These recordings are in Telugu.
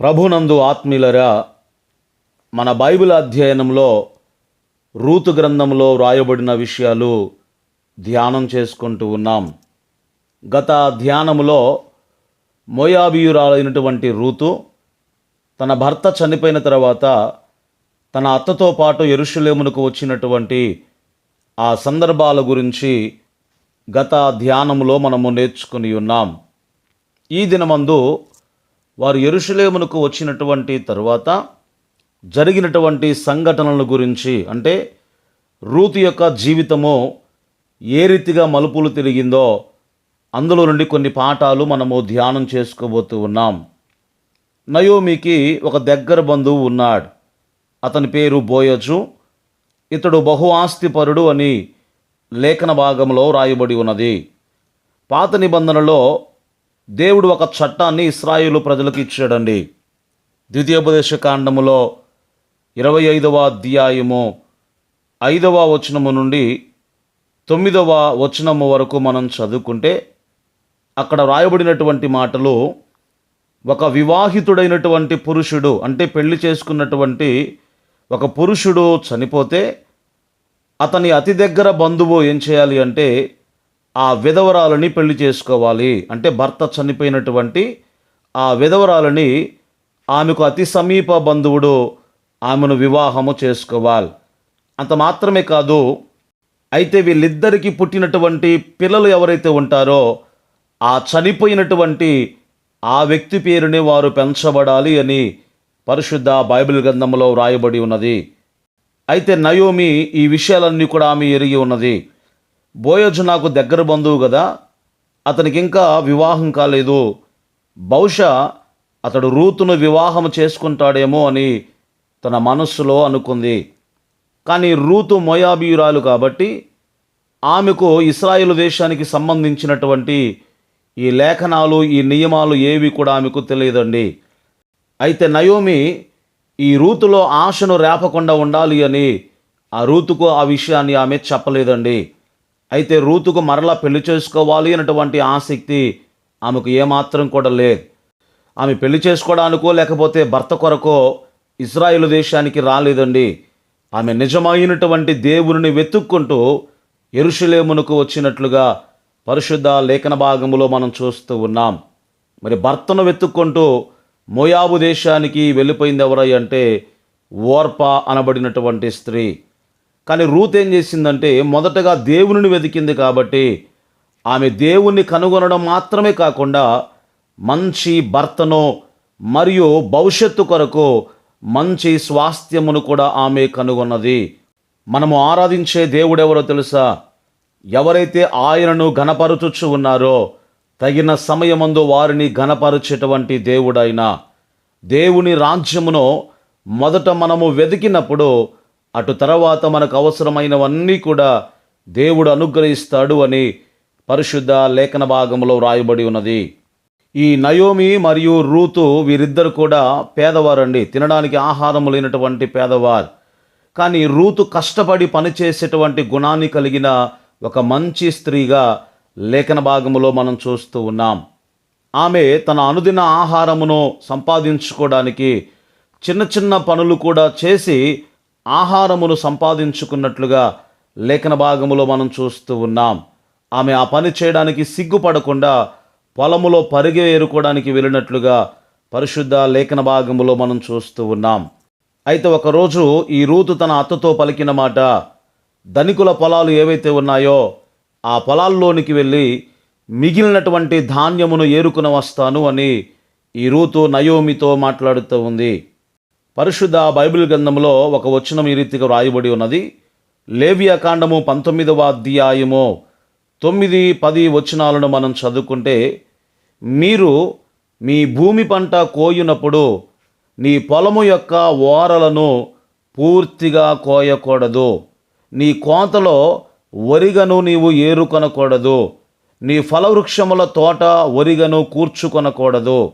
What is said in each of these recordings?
ప్రభునందు ఆత్మీయులరా మన బైబిల్ అధ్యయనంలో రూతు గ్రంథంలో వ్రాయబడిన విషయాలు ధ్యానం చేసుకుంటూ ఉన్నాం. గత ధ్యానములో మోయాబీయురాలైనటువంటి రూతు తన భర్త చనిపోయిన తర్వాత తన అత్తతో పాటు ఎరుషులేమునకు వచ్చినటువంటి ఆ సందర్భాల గురించి గత ధ్యానములో మనము నేర్చుకుని ఉన్నాం. ఈ దినమందు వారు ఎరుషలేమునకు వచ్చినటువంటి తరువాత జరిగినటువంటి సంఘటనల గురించి అంటే రూతు యొక్క జీవితము ఏ రీతిగా మలుపులు తిరిగిందో అందులో నుండి కొన్ని పాఠాలు మనము ధ్యానం చేసుకోబోతూ ఉన్నాం. నయోమికి ఒక దగ్గర బంధువు ఉన్నాడు. అతని పేరు బోయజు. ఇతడు బహు ఆస్తిపరుడు అని లేఖన భాగంలో రాయబడి ఉన్నది. పాత నిబంధనలో దేవుడు ఒక చట్టాన్ని ఇస్రాయిలు ప్రజలకు ఇచ్చాడండి. ద్వితీయోపదేశ కాండములో ఇరవై ఐదవ అధ్యాయము ఐదవ వచనము నుండి తొమ్మిదవ వచనము వరకు మనం చదువుకుంటే అక్కడ రాయబడినటువంటి మాటలు ఒక వివాహితుడైనటువంటి పురుషుడు అంటే పెళ్ళి చేసుకున్నటువంటి ఒక పురుషుడు చనిపోతే అతని అతి దగ్గర బంధువు ఏం చేయాలి అంటే ఆ విధవరాలని పెళ్ళి చేసుకోవాలి. అంటే భర్త చనిపోయినటువంటి ఆ విధవరాలని ఆమెకు అతి సమీప బంధువుడు ఆమెను వివాహము చేసుకోవాలి. అంత మాత్రమే కాదు అయితే వీళ్ళిద్దరికీ పుట్టినటువంటి పిల్లలు ఎవరైతే ఉంటారో ఆ చనిపోయినటువంటి ఆ వ్యక్తి పేరుని వారు పెంచబడాలి అని పరిశుద్ధ బైబిల్ గ్రంథంలో వ్రాయబడి ఉన్నది. అయితే నయోమి ఈ విషయాలన్నీ కూడా ఆమె ఎరిగి ఉన్నది. బోయోజు నాకు దగ్గర బంధువు కదా అతనికి ఇంకా వివాహం కాలేదు. బహుశా అతడు రూతును వివాహం చేసుకుంటాడేమో అని తన మనస్సులో అనుకుంది. కానీ రూతు మొయాబీయురాలు కాబట్టి ఆమెకు ఇస్రాయేల్ దేశానికి సంబంధించినటువంటి ఈ లేఖనాలు ఈ నియమాలు ఏవి కూడా ఆమెకు తెలియదండి. అయితే నయోమి ఈ రూతులో ఆశను రేపకుండా ఉండాలి అని ఆ రూతుకు ఆ విషయాన్ని ఆమె చెప్పలేదండి. అయితే రూతుకు మరలా పెళ్ళి చేసుకోవాలి అన్నటువంటి ఆసక్తి ఆమెకు ఏమాత్రం కూడా లేదు. ఆమె పెళ్ళి చేసుకోవడానికో లేకపోతే భర్త కొరకో ఇజ్రాయిల్ దేశానికి రాలేదండి. ఆమె నిజమైనటువంటి దేవుని వెతుక్కుంటూ ఎరుషులేమునకు వచ్చినట్లుగా పరిశుద్ధ లేఖన భాగంలో మనం చూస్తూ ఉన్నాం. మరి భర్తను వెతుక్కుంటూ మోయాబు దేశానికి వెళ్ళిపోయింది ఎవరై అంటే ఓర్ప అనబడినటువంటి స్త్రీ. కానీ రూత్ ఏం చేసిందంటే మొదటగా దేవుని వెతికింది కాబట్టి ఆమె దేవుణ్ణి కనుగొనడం మాత్రమే కాకుండా మంచి భర్తను మరియు భవిష్యత్తు కొరకు మంచి స్వాస్థ్యమును కూడా ఆమె కనుగొన్నది. మనము ఆరాధించే దేవుడెవరో తెలుసా? ఎవరైతే ఆయనను ఘనపరచుచు ఉన్నారో తగిన సమయమందు వారిని ఘనపరచేటువంటి దేవుడైన దేవుని రాజ్యమును మొదట మనము వెతికినప్పుడు అటు తర్వాత మనకు అవసరమైనవన్నీ కూడా దేవుడు అనుగ్రహిస్తాడు అని పరిశుద్ధ లేఖన భాగంలో వ్రాయబడి ఉన్నది. ఈ నయోమి మరియు రూతు వీరిద్దరు కూడా పేదవారండి. తినడానికి ఆహారం లేనటువంటి పేదవారు. కానీ రూతు కష్టపడి పనిచేసేటువంటి గుణాన్ని కలిగిన ఒక మంచి స్త్రీగా లేఖన భాగములో మనం చూస్తూ ఉన్నాం. ఆమె తన అనుదిన ఆహారమును సంపాదించుకోవడానికి చిన్న చిన్న పనులు కూడా చేసి ఆహారమును సంపాదించుకున్నట్లుగా లేఖన భాగములో మనం చూస్తూ ఉన్నాం. ఆమె ఆ పని చేయడానికి సిగ్గుపడకుండా పొలములో పరిగె ఏరుకోవడానికి వెళ్ళినట్లుగా పరిశుద్ధ లేఖన భాగములో మనం చూస్తూ ఉన్నాం. అయితే ఒకరోజు ఈ రూతు తన అత్తతో పలికిన మాట ధనికుల పొలాలు ఏవైతే ఉన్నాయో ఆ పొలాల్లోనికి వెళ్ళి మిగిలినటువంటి ధాన్యమును ఏరుకుని వస్తాను అని ఈ రూతు నయోమితో మాట్లాడుతూ ఉంది. పరిశుద్ధ బైబిల్ గ్రంథంలో ఒక వచనం ఈ రీతిగా వ్రాయబడి ఉన్నది. లేవియాకాండము పంతొమ్మిదవ అధ్యాయము తొమ్మిది పది వచనాలను మనం చదువుకుంటే మీరు మీ భూమి పంట కోయునప్పుడు నీ పొలము యొక్క ఓరలను పూర్తిగా కోయకూడదు. నీ కోతలో ఒరిగను నీవు ఏరుకొనకూడదు. నీ ఫలవృక్షముల తోట ఒరిగను కూర్చుకొనకూడదు.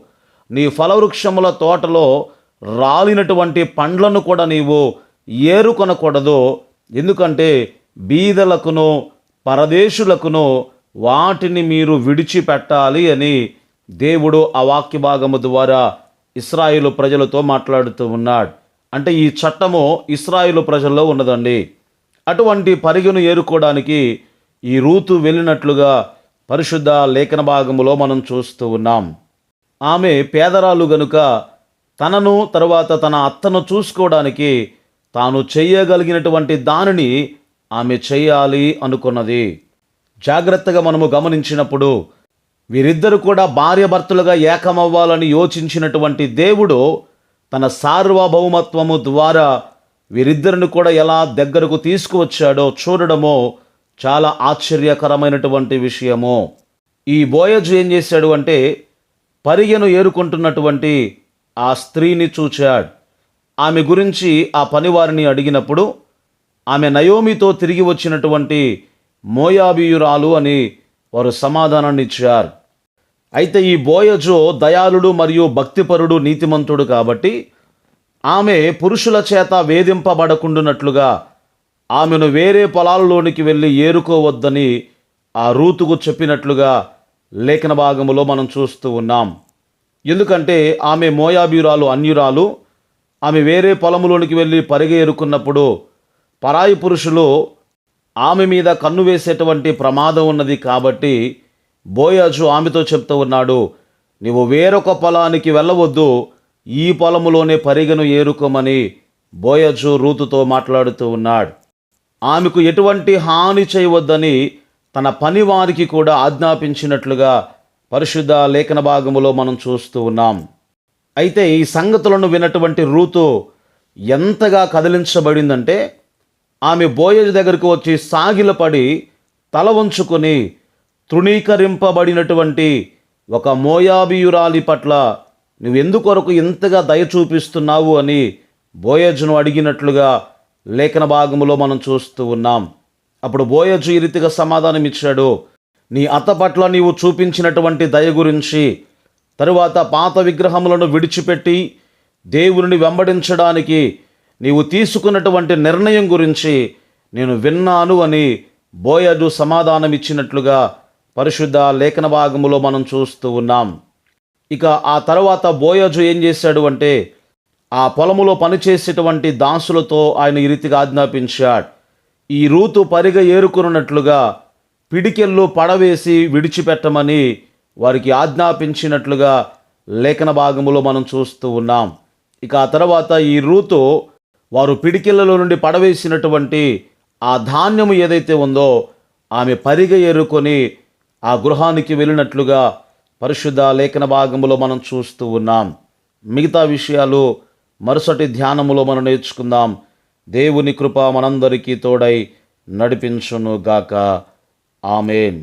నీ ఫలవృక్షముల తోటలో రాలినటువంటి పండ్లను కూడా నీవు ఏరుకొనకూడదు. ఎందుకంటే బీదలకును పరదేశులకును వాటిని మీరు విడిచిపెట్టాలి అని దేవుడు ఆ వాక్య భాగము ద్వారా ఇస్రాయిలు ప్రజలతో మాట్లాడుతూ ఉన్నాడు. అంటే ఈ చట్టము ఇస్రాయిలు ప్రజల్లో ఉన్నదండి. అటువంటి పరిగెను ఏరుకోవడానికి ఈ రూతు వెళ్ళినట్లుగా పరిశుద్ధ లేఖన భాగములో మనం చూస్తూ ఉన్నాం. ఆమె పేదరాలు గనుక తనను తరువాత తన అత్తను చూసుకోవడానికి తాను చేయగలిగినటువంటి దానిని ఆమె చేయాలి అనుకున్నది. జాగ్రత్తగా మనము గమనించినప్పుడు వీరిద్దరు కూడా భార్యభర్తలుగా ఏకమవ్వాలని యోచించినటువంటి దేవుడు తన సార్వభౌమత్వము ద్వారా వీరిద్దరిని కూడా ఎలా దగ్గరకు తీసుకువచ్చాడో చూడడమో చాలా ఆశ్చర్యకరమైనటువంటి విషయము. ఈ బోయజు ఏం చేశాడు అంటే పరిగెను ఏరుకుంటున్నటువంటి ఆ స్త్రీని చూచాడు. ఆమె గురించి ఆ పనివారిని అడిగినప్పుడు ఆమె నయోమితో తిరిగి వచ్చినటువంటి మోయాబీయురాలు అని వారు సమాధానాన్ని ఇచ్చారు. అయితే ఈ బోయజో దయాళుడు మరియు భక్తిపరుడు నీతిమంతుడు కాబట్టి ఆమె పురుషుల చేత వేధింపబడకుండునట్లుగా ఆమెను వేరే పొలాలలోనికి వెళ్ళి ఏరుకోవద్దని ఆ రూతుకు చెప్పినట్లుగా లేఖన భాగములో మనం చూస్తూ ఉన్నాం. ఎందుకంటే ఆమె మోయాబీరాలు అన్యురాలు. ఆమె వేరే పొలములోనికి వెళ్ళి పరిగేరుకున్నప్పుడు పరాయి పురుషులు ఆమె మీద కన్ను వేసేటువంటి ప్రమాదం ఉన్నది కాబట్టి బోయాజు ఆమెతో చెప్తూ ఉన్నాడు నీవు వేరొక పొలానికి వెళ్ళవద్దు ఈ పొలములోనే పరిగెను ఏరుకోమని బోయజు రూతుతో మాట్లాడుతూ ఉన్నాడు. ఆమెకు ఎటువంటి హాని చేయవద్దని తన పని వారికి కూడా ఆజ్ఞాపించినట్లుగా పరిశుద్ధ లేఖన భాగములో మనం చూస్తూ ఉన్నాం. అయితే ఈ సంగతులను వినటువంటి రూతు ఎంతగా కదిలించబడిందంటే ఆమె బోయజ్ దగ్గరకు వచ్చి సాగిలపడి తల వంచుకొని తృణీకరింపబడినటువంటి ఒక మోయాబియురాలి పట్ల నువ్వెందుకొరకు ఇంతగా దయ చూపిస్తున్నావు అని బోయజ్ను అడిగినట్లుగా లేఖన భాగంలో మనం చూస్తూ ఉన్నాం. అప్పుడు బోయజు ఈ రీతిగా సమాధానం ఇచ్చాడు నీ అత్త పట్ల నీవు చూపించినటువంటి దయ గురించి తరువాత పాత విగ్రహములను విడిచిపెట్టి దేవుని వెంబడించడానికి నీవు తీసుకున్నటువంటి నిర్ణయం గురించి నేను విన్నాను అని బోయజు సమాధానం ఇచ్చినట్లుగా పరిశుద్ధ లేఖన భాగములో మనం చూస్తూ ఉన్నాం. ఇక ఆ తర్వాత బోయజు ఏం చేశాడు అంటే ఆ పొలములో పనిచేసేటువంటి దాసులతో ఆయన ఈ రీతిగా ఆజ్ఞాపించాడు. ఈ రూతు పరిగ ఏరుకున్నట్లుగా పిడికెళ్ళు పడవేసి విడిచిపెట్టమని వారికి ఆజ్ఞాపించినట్లుగా లేఖన భాగములో మనం చూస్తూ ఉన్నాం. ఇక ఆ తర్వాత ఈ రూతు వారు పిడికిళ్ళలో నుండి పడవేసినటువంటి ఆ ధాన్యము ఏదైతే ఉందో ఆమె పరిగ ఎరుకొని ఆ గృహానికి వెళ్ళినట్లుగా పరిశుద్ధ లేఖన భాగములో మనం చూస్తూ ఉన్నాం. మిగతా విషయాలు మరుసటి ధ్యానములో మనం నేర్చుకుందాం. దేవుని కృప మనందరికీ తోడై నడిపించును గాక ఆమెన్